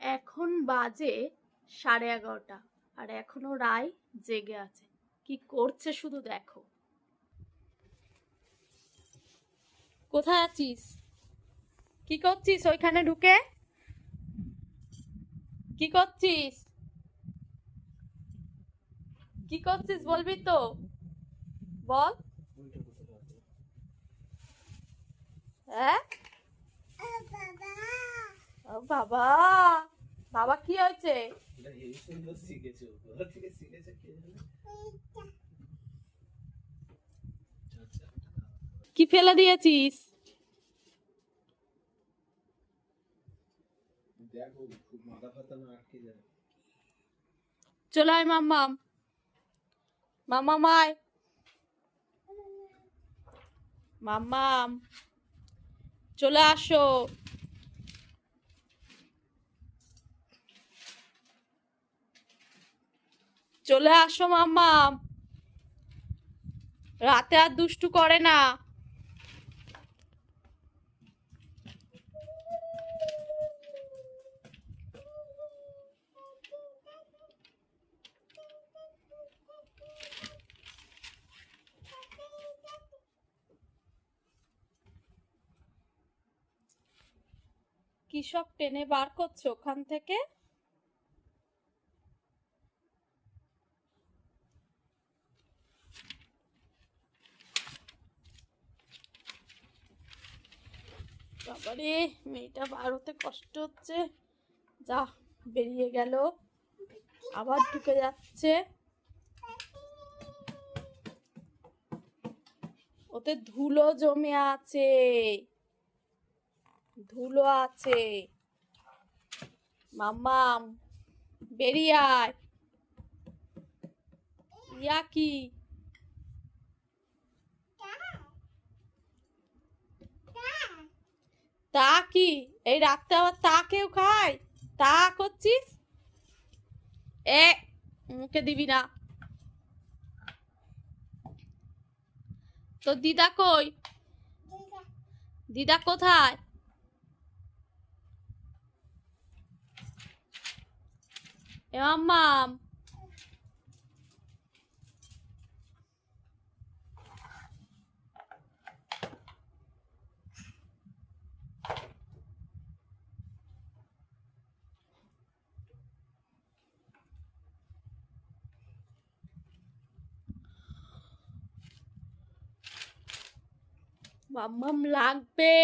এখন বাজে সাড়ে এগারোটা আর এখনও রায় জেগে আছে। কি করছে শুধু দেখো। কোথায় আছিস? কি করছিস ওইখানে ঢুকে? কি করছিস? কি করছিস বলবি তো? বল। হ্যাঁ? বাবা বাবা, কি হয়েছে? কি ফেলে দিয়েছিস? চলে আয়, মাম্মাম। মাম্মা মায় মাম্মাম, চলে আসো। চলে আসো মাম্মা। রাতে আর দুষ্টু করে না। কি সব টেনে বার করছ ওখান থেকে। বাবারে, মেয়েটা বার হতে কষ্ট হচ্ছে। যা, বেরিয়ে গেল। আবার ঢুকে যাচ্ছে। ওতে ধুলো জমে আছে। ধুলো আছে। মাম্মাম, বেরিয়ে আয়। তা কি? এই রাতটা আবার তা কেউ খায়? তা করছিস? এ, মুখে দিবি না। তো দিদা কই? দিদা কোথায়? এ মাম্মাম। মাম্মাম লাগবে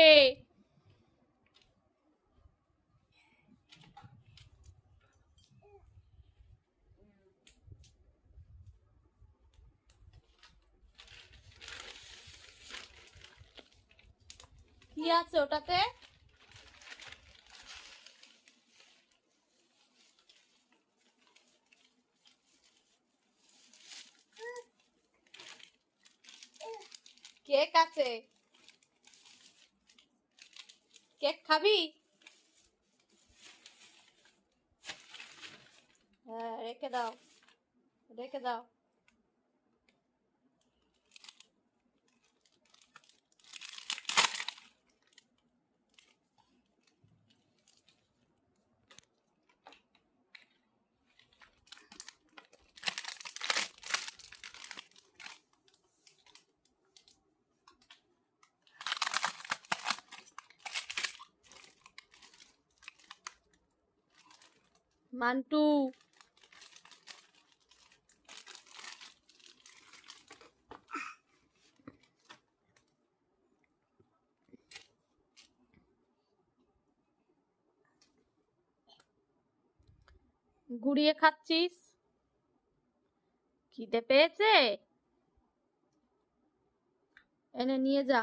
কি আছে ওটাতে কেক আছে কেক খাবি? হ্যাঁ রেখে দাও রেখে দাও। মান্টু। গুড়িয়ে খাচ্ছিস? খিদে পেয়েছে? এনে নিয়ে যা।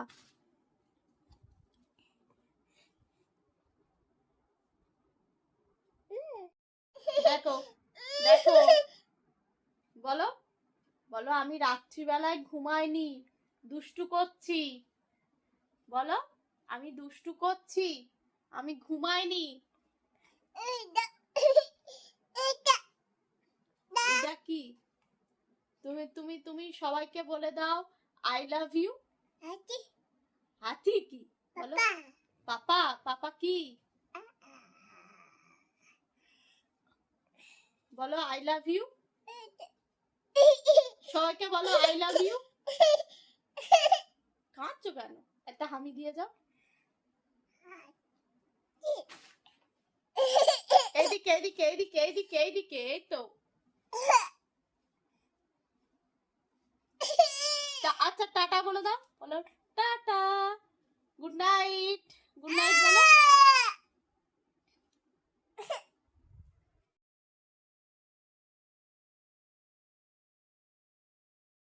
দেখো দেখো। বলো বলো আমি রাত্রিবেলায় ঘুমাইনি দুষ্টু করছি। বলো আমি দুষ্টু করছি আমি ঘুমাইনি। কি? তুমি তুমি তুমি সবাইকে বলে দাও আই লাভ ইউ হাতি। কি? বলো। পাপা পাপা কি? বলো আই লাভ ইউ সবাইকে বলো আই লাভ ইউ কাঁদছো কেন? একটা হামি দিয়ে যাও। এইদিকে এইদিকে এইদিকে এইদিকে এইদিকে এই তো আচ্ছা টাটা বলে দাও। বলো টাটা